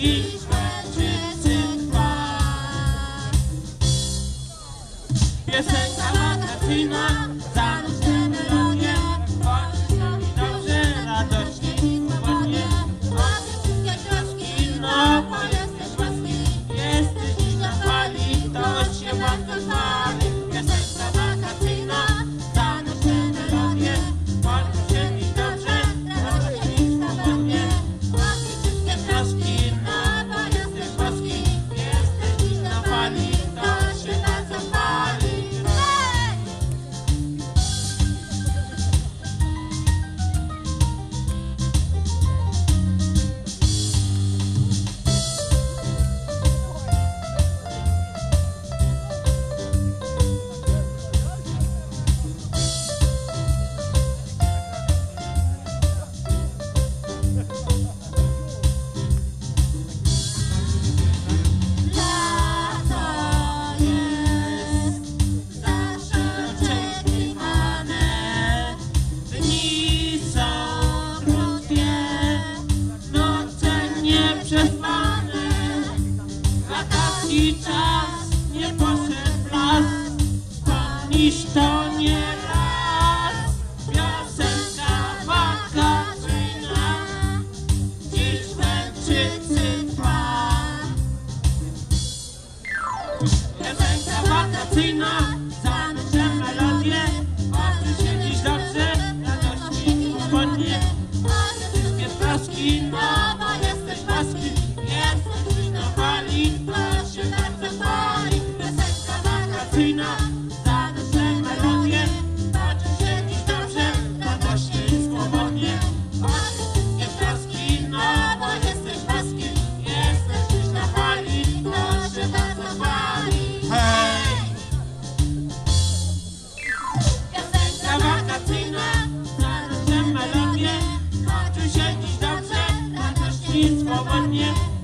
Yes, I'm a Latina. dziś to nie raz. Piosenka wakacyjna Dziś męczycy trwa Piosenka wakacyjna Zamyślę melodię. Patrzy się dziś dobrze. Radości i spodnie Wszystkie troski na you.